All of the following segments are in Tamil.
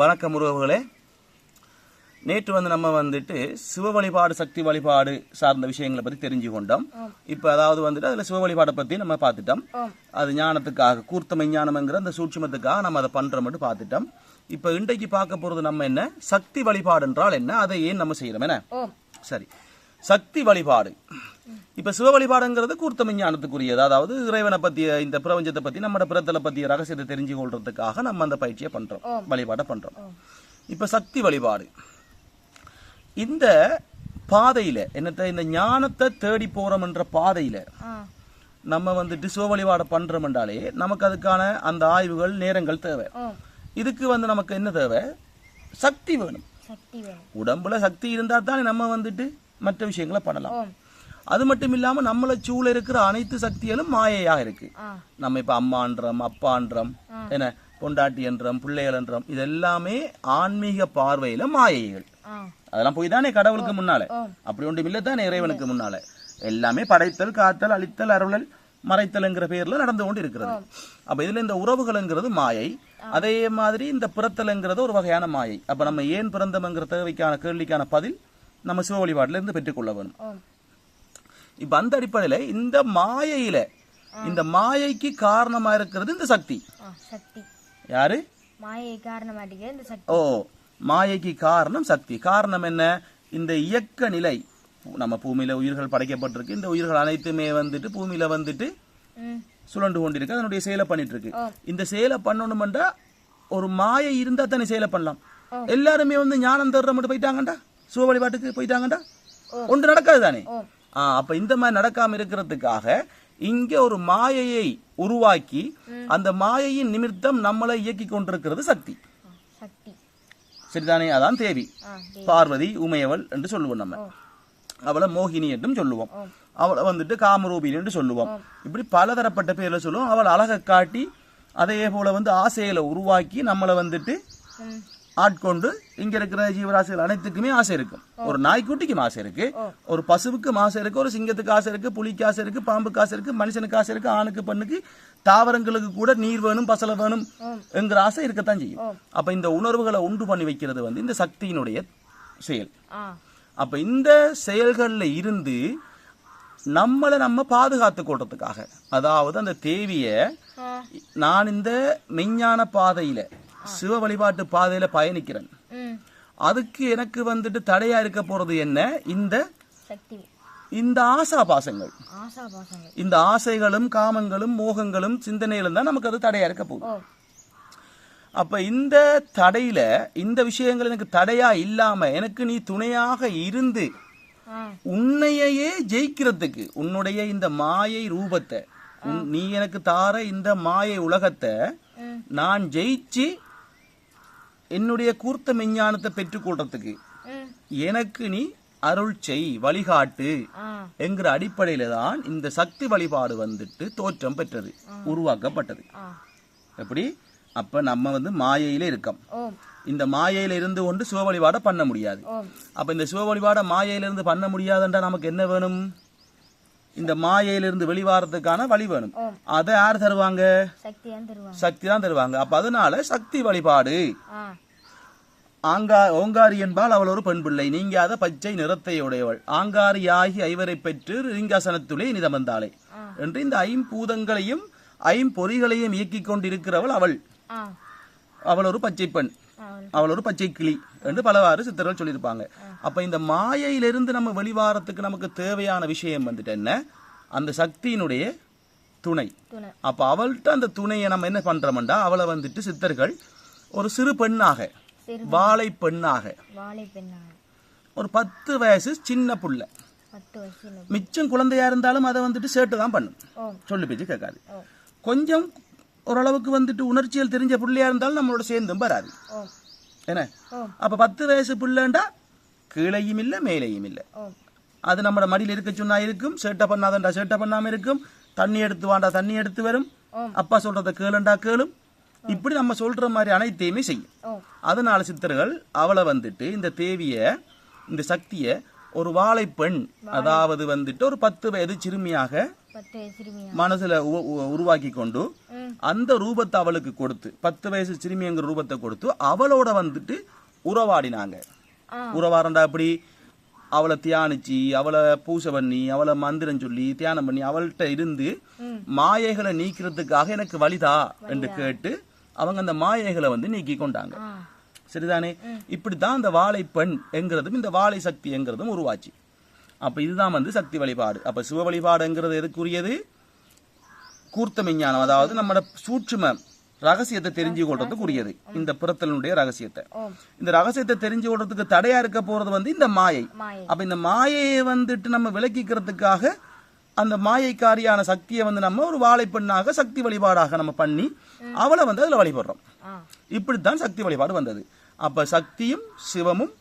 வணக்கம் உறவுகளே. நேற்று வந்து நம்ம வந்துட்டு சிவ வழிபாடு சக்தி வழிபாடு சார்ந்த விஷயங்களை பற்றி தெரிஞ்சு கொண்டோம். இப்போ அதாவது வந்துட்டு அதில் சிவ வழிபாடை பற்றி நம்ம பார்த்துட்டோம். அது ஞானத்துக்காக கூர்த்த மெஞ்ஞானம்ங்கிற அந்த சூட்சுமத்துக்காக நம்ம அதை பண்ணுறோம்னு பார்த்துட்டோம். இப்போ இன்றைக்கு பார்க்க போகிறது நம்ம என்ன? சக்தி வழிபாடு என்றால் என்ன? அதை ஏன் நம்ம செய்கிறோம் என்ன? சரி. சக்தி வழிபாடு. இப்ப சிவ வழிபாடுங்கிறது கூர்த்த விஞ்ஞானத்துக்குரியது அதாவது இறைவனை பத்திய இந்த பிரபஞ்சத்தை பத்தி நம்ம பிறத்தலை பத்திய ரகசியத்தை தெரிஞ்சு கொள்றதுக்காக நம்ம அந்த பயிற்சியை பண்றோம். வழிபாடை பண்றோம். இப்ப சக்தி வழிபாடு. இந்த பாதையில என்னத்த இந்த ஞானத்தை தேடி போறோம் என்ற பாதையில நம்ம வந்துட்டு சிவ வழிபாடை பண்றோம் என்றாலே நமக்கு அதுக்கான அந்த ஆய்வுகள் நேரங்கள் தேவை. இதுக்கு வந்து நமக்கு என்ன தேவை? சக்தி வேணும். சக்தி வேணும். உடம்புல சக்தி இருந்தா தானே நம்ம வந்துட்டு மற்ற விஷயங்களை பண்ணலாம். அது மட்டும் இல்லாம நம்மள சூழ இருக்கிற அனைத்து சக்திகளும் மாயையாக இருக்கு. நம்ம இப்ப அம்மான்றோம் அப்பான்றோம் என்ன பொண்டாட்டி என்றோம் பிள்ளைகள் என்றோம் இது எல்லாமே ஆன்மீக பார்வையில மாயைகள். அதெல்லாம் போய் தானே கடவுளுக்கு முன்னால. அப்படி ஒன்றும் இல்லை தானே இறைவனுக்கு முன்னால. எல்லாமே படைத்தல் காத்தல் அழித்தல் அருளல் மறைத்தல்ங்கிற பேர்ல நடந்து கொண்டு இருக்கிறது அப்ப இதுல இந்த உறவுகள்ங்கிறது மாயை. அதே மாதிரி இந்த பிறத்தல்ங்கிறது ஒரு வகையான மாயை. அப்ப நம்ம ஏன் பிறந்தோம்ங்கிற தேவைக்கான கேள்விக்கான பதில் நம்ம சிவ வழிபாட்டுல இருந்து பெற்றுக்கொள்ள வேணும். இப்ப அந்த அடிப்படையில இந்த மாயையில இந்த மாயைக்கு காரணமா இருக்கிறது இந்த சக்தி. யாரு? ஓ மாயைக்கு காரணம் சக்தி. காரணம் என்ன? இந்த இயக்க நிலை. நம்ம பூமியில உயிர்கள் படைக்கப்பட்டிருக்கு. இந்த உயிர்கள் அனைத்துமே வந்துட்டு பூமியில வந்துட்டு சுழண்டு கொண்டிருக்கு. அதனுடைய செயலை பண்ணிட்டு இருக்கு இந்த செயலை பண்ணணும்ன்றா ஒரு மாயை இருந்தா தானே செயலை பண்ணலாம். எல்லாருமே வந்து ஞானம் தர்ற மட்டும் போயிட்டாங்கடா சிவ வழிபாட்டுக்கு போயிட்டாங்கடா ஒன்று நடக்காது தானே? ஆ, அப்ப இந்த மாதிரி நடக்காம இருக்கிறதுக்காக இங்க ஒரு மாயையை உருவாக்கி அந்த மாயையின் நிமித்தம் நம்மளை இயக்கி கொண்டிருக்கிறது சக்தி. சரிதானே? அதான் தேவி. பார்வதி உமையவள் என்று சொல்லுவோம் நம்ம. அவளை மோகினி என்றும் சொல்லுவோம். அவளை வந்துட்டு காமரூபினி என்று சொல்லுவோம். இப்படி பலதரப்பட்ட பேர்ல சொல்லுவோம். அவள் அழகை காட்டி அதே போல வந்து ஆசைகளை உருவாக்கி நம்மளை வந்துட்டு ஆட்கொண்டு இங்க இருக்கிற ஜீவராசிகள் அனைத்துக்குமே ஆசை இருக்கும் ஒரு நாய்க்குட்டிக்கும் ஆசை இருக்கு. ஒரு பசுவுக்கும் ஆசை இருக்கு. ஒரு சிங்கத்துக்கு ஆசை இருக்கு. புலிக்கு ஆசை இருக்கு. பாம்புக்கு ஆசை இருக்கு. மனுஷனுக்கு ஆசை இருக்கு. ஆணுக்கு பெண்ணுக்கு தாவரங்களுக்கு கூட நீர் வேணும் பசலை வேணும் என்கிற ஆசை இருக்கத்தான் செய்யும். அப்ப இந்த உணர்வுகளை உண்டு பண்ணி வைக்கிறது வந்து இந்த சக்தியினுடைய செயல். அப்ப இந்த செயல்கள்ல இருந்து நம்மளை நம்ம பாதுகாத்து கொள்றதுக்காக அதாவது அந்த தேவிய நான் இந்த மெஞ்ஞான பாதையில சிவ வழிபாட்டு பாதையில பயணிக்கிறேன். அதுக்கு எனக்கு வந்துட்டு தடையா இருக்க போறது என்ன? இந்த இந்த ஆசா பாசங்கள் இந்த ஆசைகளும் காமங்களும் மோகங்களும் சிந்தனைகளும் தான் நமக்கு அது தடையா இருக்க போகுது. அப்ப இந்த தடையில இந்த விஷயங்கள் எனக்கு தடையா இல்லாம எனக்கு நீ துணையாக இருந்து உன்னையே ஜெயிக்கிறதுக்கு உன்னுடைய இந்த மாயை ரூபத்தை நீ எனக்கு தார இந்த மாயை உலகத்தை நான் ஜெயிச்சு என்னுடைய கூர்த்த மெஞ்ஞானத்தை பெற்றுக்கொள்றதுக்கு எனக்கு நீ அருள் செய் வழிகாட்டு என்கிற அடிப்படையில தான் இந்த சக்தி வழிபாடு வந்துட்டு தோற்றம் பெற்றது உருவாக்கப்பட்டது. எப்படி? அப்ப நம்ம வந்து மாயையில இருக்கோம். இந்த மாயையில இருந்து கொண்டு சிவ வழிபாடை பண்ண முடியாது. அப்ப இந்த சிவ வழிபாடை மாயையில இருந்து பண்ண முடியாதுன்றா நமக்கு என்ன வேணும்? இந்த மாயையிலிருந்து வெளிவாரத்துக்கான வழி வேணும். அதை யார் தருவாங்க? சக்தி தான் தருவாங்க. அப்ப அதனால சக்தி வழிபாடு. ஆங்கா ஓங்காரி என்பால் அவள் ஒரு பெண் பிள்ளை. நீங்காத பச்சை நிறத்தை உடையவள் ஆங்காரியாகி ஐவரை பெற்று ரிங்காசனத்துளே நிதமந்தாளே. என்று இந்த ஐம்பூதங்களையும் ஐம்பொறிகளையும் இயக்கிக் கொண்டிருக்கிறவள் அவள். அவள் ஒரு பச்சை பெண். அவள் ஒரு பச்சை கிளி என்று பலவாறு சித்தர்கள் சொல்லியிருப்பாங்க. அப்ப இந்த மாயையிலிருந்து நம்ம வெளிவாரத்துக்கு நமக்கு தேவையான விஷயம் வந்துட்டு என்ன? அந்த சக்தியினுடைய துணை. அப்ப அவள்கிட்ட அந்த துணையை நம்ம என்ன பண்றோம்டா? அவளை வந்துட்டு சித்தர்கள் ஒரு சிறு பெண்ணாக வாழை பெண்ணாக. ஒரு பத்து வயசு சின்ன புள்ள. மிச்சம் குழந்தையா இருந்தாலும் அதை வந்துட்டு சேட்டு தான் பண்ணும் சொல்லு பேச்சு கேட்காது. கொஞ்சம் ஓரளவுக்கு வந்துட்டு உணர்ச்சிகள் தெரிஞ்ச பிள்ளையா இருந்தாலும் நம்மளோட சேர்ந்தும் வராது. என்ன? அப்ப பத்து வயசு பிள்ளைண்டா கீழையும் இல்லை மேலேயும் இல்லை. அது நம்ம மடியில் இருக்க சொன்னா இருக்கும் சேட்டை பண்ணாதண்டா சேட்டை பண்ணாம இருக்கும் தண்ணி எடுத்து வாண்டா தண்ணி எடுத்து வரும். அப்பா சொல்றத கேளுண்டா கேளும். இப்படி நம்ம சொல்ற மாதிரி அனைத்தையுமே செய்யும். அதனால சித்தர்கள் அவளை வந்துட்டு இந்த தேவிய இந்த சக்திய ஒரு வாழைப்பெண் அதாவது வந்துட்டு ஒரு பத்து வயது சிறுமியாக மனசுல உருவாக்கி கொண்டு அந்த ரூபத்தை அவளுக்கு கொடுத்து பத்து வயசு சிறுமிங்கிற ரூபத்தை கொடுத்து அவளோட வந்துட்டு உறவாடினாங்க. உறவாடண்டா அப்படி அவளை தியானிச்சு அவளை பூசை பண்ணி அவளை மந்திரம் சொல்லி தியானம் பண்ணி அவள்கிட்ட இருந்து. மாயைகளை நீக்கிறதுக்காக எனக்கு வழிதா என்று கேட்டு அவங்க அந்த மாயைகளை வந்து நீக்கி கொண்டாங்க சரிதானே? இப்படித்தான் அந்த வாழை பெண் என்கிறதும் இந்த வாழை சக்தி என்கிறதும் உருவாச்சு. அப்ப இதுதான் வந்து சக்தி வழிபாடு. அப்ப சிவ வழிபாடுங்கிறது எதுக்குரியது? கூர்த்த விஞ்ஞானம் அதாவது நம்மட சூட்சும ரகசியத்தை தெரிஞ்சு கொள்றதுக்குரியது இந்த புறத்தலினுடைய ரகசியத்தை. இந்த ரகசியத்தை தெரிஞ்சு கொள்றதுக்கு தடையா இருக்க போறது வந்து இந்த மாயை. அப்ப இந்த மாயையை வந்துட்டு நம்ம விலக்கிக்கிறதுக்காக அந்த மாயைக்காரியான சக்தியை வந்து நம்ம ஒரு வாழைப்பெண்ணாக சக்தி வழிபாடாக நம்ம பண்ணி அவளை வந்து அதுல வழிபடுறோம். இப்படித்தான் சக்தி வழிபாடு வந்தது. அப்ப சக்தியும் சிவமும்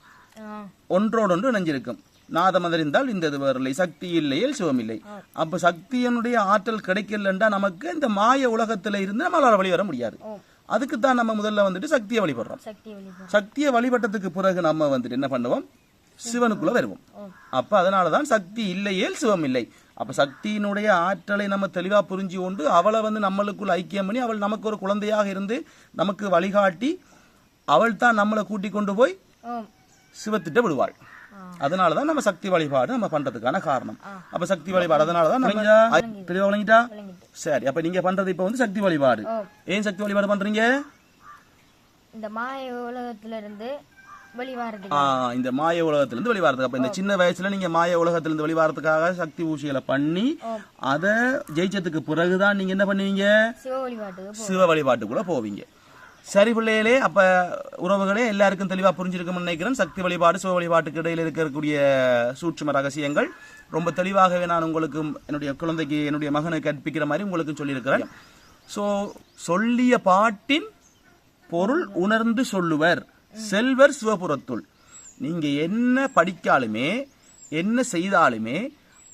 ஒன்றோடொன்று இணைஞ்சிருக்கும். நாதம் இருந்தால் இந்த இது வரலை சக்தி இல்லையில் சிவம் இல்லை. அப்ப சக்தியனுடைய ஆற்றல் கிடைக்கலன்றா நமக்கு இந்த மாய உலகத்துல இருந்து நம்மளால வெளிவர முடியாது. அதுக்கு தான் நம்ம முதல்ல வந்துட்டு சக்தியை வழிபடுறோம். சக்தி வழிபாடு சக்தியை வழிபட்டதுக்கு பிறகு நம்ம வந்துட்டு என்ன பண்ணுவோம்? சிவனுக்குள்ள வருவோம். அப்ப அதனாலதான் சக்தி இல்லையேல் சிவம் இல்லை. அப்ப சக்தியினுடைய ஆற்றலை நம்ம தெளிவா புரிஞ்சு கொண்டு அவளை வந்து நம்மளுக்குள்ள ஐக்கியம் பண்ணி அவள் நமக்கு ஒரு குழந்தையாக இருந்து நமக்கு வழிகாட்டி அவள் தான் நம்மளை கூட்டி கொண்டு போய் சிவத்திட்ட விடுவாள். ஆ. அதனாலதான் நம்ம சக்தி வழிபாடு நம்ம பண்றதுக்கான காரணம். அப்ப சக்தி வழிபாடு அதனாலதான் நம்ம தெளிவா விளங்கிட்டா? சரி அப்ப நீங்க பண்றது இப்ப வந்து சக்தி வழிபாடு. ஏன் சக்தி வழிபாடு பண்றீங்க? இந்த மாய உலகத்துல இருந்து இந்த மாய உலகத்திலிருந்து வெளிவாரத்துக்கு. அப்ப இந்த சின்ன வயசுல நீங்க மாய உலகத்திலிருந்து வெளிவாரத்துக்காக சக்தி ஊசிகளை பண்ணி அதை ஜெயிச்சதுக்கு பிறகுதான் நீங்க என்ன பண்ணுவீங்க? சிவ சிவ வழிபாட்டுக்குள்ள போவீங்க. சரி பிள்ளைகளே அப்ப உறவுகளே எல்லாருக்கும் தெளிவா புரிஞ்சிருக்கும்னு நினைக்கிறேன். சக்தி வழிபாடு சிவ வழிபாட்டுக்கு இடையில இருக்கக்கூடிய சூட்சும ரகசியங்கள். ரொம்ப தெளிவாகவே நான் உங்களுக்கு என்னுடைய குழந்தைக்கு என்னுடைய மகனுக்கு கற்பிக்கிற மாதிரி உங்களுக்கு சொல்லியிருக்கிறேன். ஸோ சொல்லிய பாட்டின் பொருள் உணர்ந்து சொல்லுவர். செல்வர் சிவபுரத்துள். நீங்க என்ன படிக்காலுமே என்ன செய்தாலுமே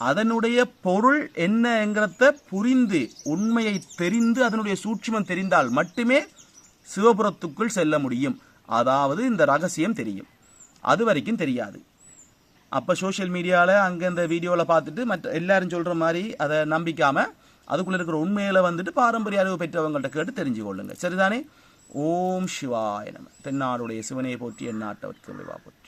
அதனுடைய பொருள் என்னங்கிறத புரிந்து உண்மையை தெரிந்து அதனுடைய சூட்சுமம் தெரிந்தால் மட்டுமே சிவபுரத்துக்குள் செல்ல முடியும். அதாவது இந்த ரகசியம் தெரியும். அது வரைக்கும் தெரியாது. அப்போ சோஷியல் மீடியாவில் அங்கே இந்த வீடியோவில் பார்த்துட்டு மற்ற எல்லாரும் சொல்கிற மாதிரி அதை நம்பிக்காமல் அதுக்குள்ளே இருக்கிற உண்மையில் வந்துட்டு பாரம்பரிய அறிவு பெற்றவங்கள்ட்ட கேட்டு தெரிஞ்சு கொள்ளுங்க. சரிதானே? ஓம் சிவாய நம. தென்னாடுடைய சிவனையை போற்றி எந்நாட்டவர்க்கு விளைவா போற்றி